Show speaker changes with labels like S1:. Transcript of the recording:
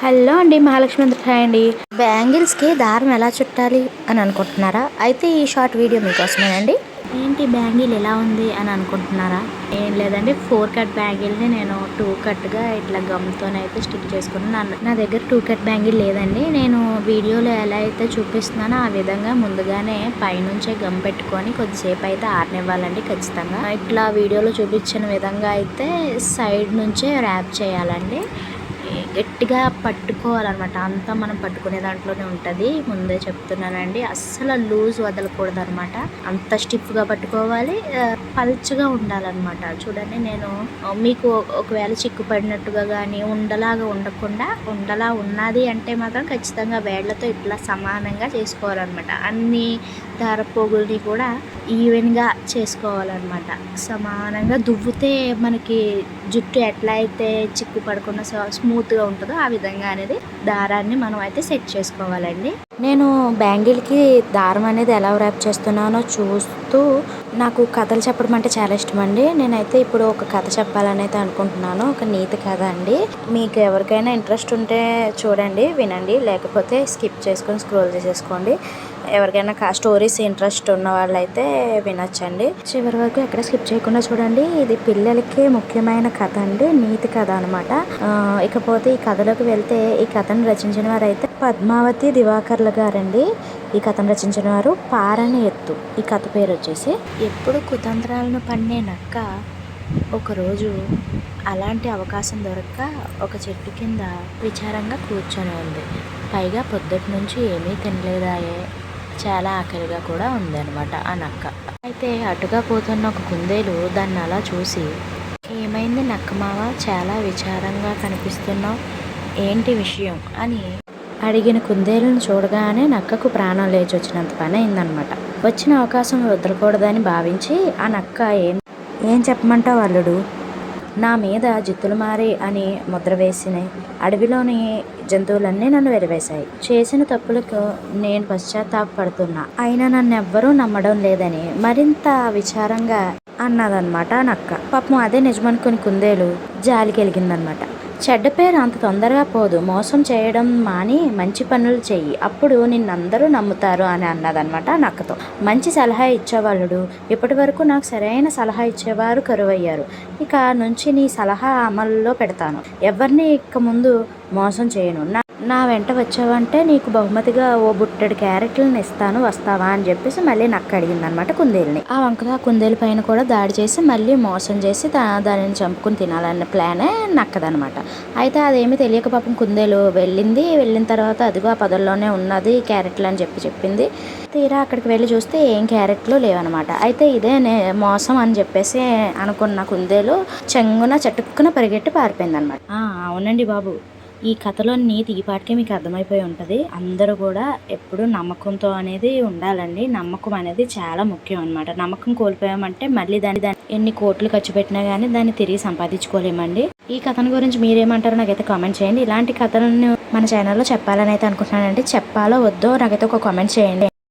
S1: Hello అండి Mahalakshmi hi అండి. బ్యాంగిల్స్కి దారం ఎలా చుట్టాలి అని అనుకుంటున్నారా? అయితే ఈ షార్ట్ వీడియో మీకోసమేనండి. ఏంటి బ్యాంగిల్ ఎలా ఉంది అని అనుకుంటున్నారా? ఏం లేదండి ఫోర్ కట్ బ్యాంగిల్ని నేను టూ కట్గా ఇట్లా గమ్తోనైతే స్టిక్ చేసుకున్నాను. నా దగ్గర టూ కట్ బ్యాంగిల్ లేదండి. నేను వీడియోలో ఎలా అయితే చూపిస్తున్నానో ఆ విధంగా ముందుగానే పైనుంచే గమ్ పెట్టుకొని కొద్దిసేపు అయితే ఆరనివ్వాలండి ఖచ్చితంగా. ఇట్లా వీడియోలో చూపించిన విధంగా అయితే సైడ్ నుంచే ర్యాప్ చేయాలండి. గట్టిగా పట్టుకోవాలన్నమాట. అంతా మనం పట్టుకునే దాంట్లోనే ఉంటుంది. ముందే చెప్తున్నానండి. అస్సలు లూజ్ వదలకూడదు అనమాట అంత స్టిఫ్గా పట్టుకోవాలి. పల్చగా ఉండాలన్నమాట. చూడండి నేను మీకు ఒకవేళ చిక్కు పడినట్టుగా కానీ ఉండలాగా ఉండకుండా ఉండలా ఉన్నది అంటే మాత్రం ఖచ్చితంగా వేళ్ళతో ఇట్లా సమానంగా చేసుకోవాలన్నమాట. అన్ని దారపోగుల్ని కూడా ఈవెన్గా చేసుకోవాలన్నమాట. సమానంగా దువ్వుతే మనకి జుట్టు ఎట్లా అయితే చిక్కు పడకుండా స్మూత్ స్మూత్గా ఉంటుందో ఆ విధంగా అనేది దారాన్ని మనం అయితే సెట్ చేసుకోవాలండి. నేను బ్యాంగిల్కి దారం అనేది ఎలా ర్యాప్ చేస్తున్నానో చూస్తూ నాకు కథలు చెప్పడం అంటే చాలా ఇష్టం అండి నేనైతే ఇప్పుడు ఒక కథ చెప్పాలని అయితే అనుకుంటున్నాను. ఒక నీతి కథ అండి. మీకు ఎవరికైనా ఇంట్రెస్ట్ ఉంటే చూడండి వినండి. లేకపోతే స్కిప్ చేసుకొని స్క్రోల్ చేసేసుకోండి. ఎవరికైనా స్టోరీస్ ఇంట్రెస్ట్ ఉన్న వాళ్ళైతే వినొచ్చండి. చివరి వరకు ఎక్కడ స్కిప్ చేయకుండా చూడండి. ఇది పిల్లలకి ముఖ్యమైన కథ అండి. నీతి కథ అనమాట ఇకపోతే ఈ కథలోకి వెళ్తే ఈ కథను రచించిన వారైతే పద్మావతి దివాకర్ దివాకర్ల గారండి. ఈ కథను రచించిన వారు పారని ఎత్తు ఈ కథ పేరు వచ్చేసి ఎప్పుడు కుతంత్రాలను పన్నే నక్క ఒకరోజు అలాంటి అవకాశం దొరక్క ఒక చెట్టు కింద విచారంగా కూర్చొని ఉంది. పైగా పొద్దుటి నుంచి ఏమీ తినలేదాయే. చాలా ఆకలిగా కూడా ఉందన్నమాట ఆ నక్క. అయితే అటుగా పోతున్న ఒక కుందేలు దాన్ని అలా చూసి ఏమైంది నక్కమావ చాలా విచారంగా కనిపిస్తున్నావు. ఏంటి విషయం? అని అడిగిన కుందేలను చూడగానే నక్కకు ప్రాణం లేచి వచ్చినంత పని అయిందనమాట వచ్చిన అవకాశం వదలకూడదని భావించి ఆ నక్క ఏం ఏం చెప్పమంటావు అల్లుడు? నా మీద జిత్తులు మారి అని ముద్ర వేసినాయి అడవిలోని జంతువులన్నీ నన్ను వెలివేశాయి చేసిన తప్పులకు నేను పశ్చాత్తాపడుతున్నా. అయినా నన్ను ఎవ్వరూ నమ్మడం లేదని మరింత విచారంగా అన్నదన్నమాట ఆ నక్క. పాపం అదే నిజమనుకుని కుందేలు జాలి కలిగిందనమాట చెడ్డ పేరు అంత తొందరగా పోదు. మోసం చేయడం మాని మంచి పనులు చెయ్యి. అప్పుడు నిన్నందరూ నమ్ముతారు అని అన్నదనమాట నక్కతో. మంచి సలహా ఇచ్చేవాళ్ళుడు. ఇప్పటి వరకు నాకు సరైన సలహా ఇచ్చేవారు కరువయ్యారు. ఇక నుంచి నీ సలహా అమల్లో పెడతాను. ఎవరిని ఇక ముందు మోసం చేయను. నా వెంట వచ్చావంటే నీకు బహుమతిగా ఓ బుట్టెడు క్యారెట్లను ఇస్తాను వస్తావా అని చెప్పేసి మళ్ళీ నక్క అడిగిందనమాట కుందేలుని. ఆ వంకగా కుందేలు పైన కూడా దాడి చేసి మళ్ళీ మోసం చేసి దా- దానిని చంపుకుని తినాలన్న ప్లానే నక్కదనమాట. అయితే అదేమీ తెలియక పాపం కుందేలు వెళ్ళింది. వెళ్ళిన తర్వాత అదిగో ఆ పదల్లోనే ఉన్నది క్యారెట్లు అని చెప్పి చెప్పింది. తీరా అక్కడికి వెళ్ళి చూస్తే ఏం క్యారెట్లు లేవనమాట. అయితే ఇదేనే మోసం అని చెప్పేసి అనుకున్న కుందేలు చెంగున చటుక్కున పరిగెట్టి పారిపోయింది అనమాట అవునండి బాబు. ఈ కథలో నీతి ఈ పాటికే మీకు అర్థమైపోయి ఉంటుంది. అందరూ కూడా ఎప్పుడు నమ్మకంతో అనేది ఉండాలండి. నమ్మకం అనేది చాలా ముఖ్యం అనమాట నమ్మకం కోల్పోయామంటే మళ్ళీ దాన్ని దాన్ని ఎన్ని కోట్లు ఖర్చు పెట్టినా కానీ దాన్ని తిరిగి సంపాదించుకోలేమండి. ఈ కథను గురించి మీరేమంటారో నాకైతే కామెంట్ చేయండి. ఇలాంటి కథలను మన ఛానల్లో చెప్పాలని అయితే అనుకుంటున్నానండి. చెప్పాలో వద్దో నాకైతే ఒక కామెంట్ చేయండి.